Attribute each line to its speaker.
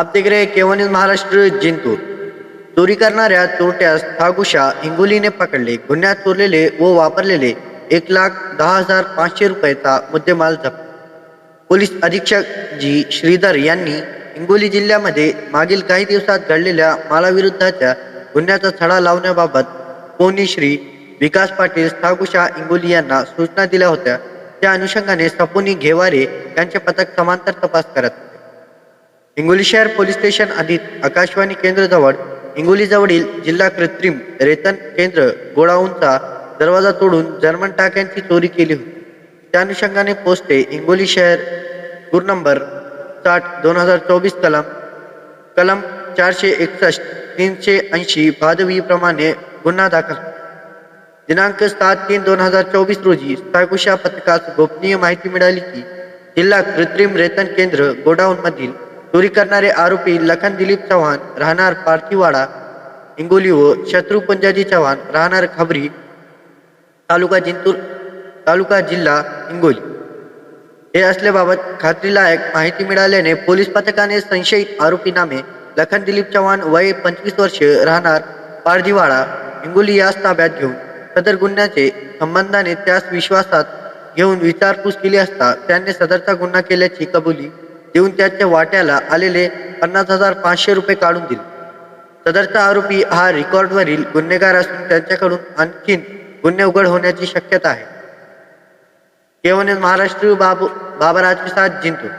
Speaker 1: आपतेग्रे देख महाराष्ट्र जिंतूर. चोरी करणाऱ्या चोरट्यास थागुशा हिंगोलीने पकडले गुन्ह्यात चोरलेले व वापरलेले एक लाख दहा हजार पाचशे रुपयाचा मुद्देमाल जप्त. पोलीस अधीक्षक जी श्रीधर यांनी हिंगोली जिल्ह्यामध्ये मागील काही दिवसात घडलेल्या मालाविरुद्धाच्या गुन्ह्याचा छडा लावण्याबाबत कोणी श्री विकास पाटील थागुशा हिंगोली यांना सूचना दिल्या होत्या. त्या अनुषंगाने सपोनी घेवारे यांचे पथक समांतर तपास करत हिंगोली शहर पोलीस स्टेशन अधित आकाशवाणी केंद्र जवळ हिंगोली जवळील जिल्हा कृत्रिम रेतन केंद्र गोडाऊनचा दरवाजा तोडून जर्मन टाक्यांची चोरी केली होती. त्या अनुषंगाने पोस्टे हिंगोली शहर गुर नंबर साठ दोन हजार चोवीस कलम कलम चारशे एकसष्ट तीनशे ऐंशी भादवी प्रमाणे गुन्हा दाखल. दिनांक सात तीन दोन हजार चोवीस रोजी सायकुशा पथकास गोपनीय माहिती मिळाली की जिल्हा कृत्रिम रेतन केंद्र गोडाऊन मधील चोरी करणारे आरोपी लखन दिलीप चव्हाण राहणार पार्थिवाडा हिंगोली व शत्रू पंजाजी चव्हाण राहणार खबरी तालुका जिंतूर तालुका जिल्हा हिंगोली. हे असल्याबाबत खात्रीलायक माहिती मिळाल्याने पोलीस पथकाने संशयित आरोपी नामे लखन दिलीप चव्हाण वय पंचवीस वर्ष राहणार पारजीवाडा हिंगोली यास ताब्यात घेऊन सदर गुन्ह्याचे संबंधाने त्यास विश्वासात घेऊन विचारपूस केली असता त्यांनी सदरचा गुन्हा केल्याची कबुली देऊन त्याच्या वाट्याला आलेले पन्नास हजार पाचशे रुपये काढून दिले. सदरचा आरोपी हा रेकॉर्डवरील गुन्हेगार असून त्यांच्याकडून आणखीन गुन्हे उघड होण्याची शक्यता आहे. केवळ महाराष्ट्र बाबू बाबराज साथ जिंतूर.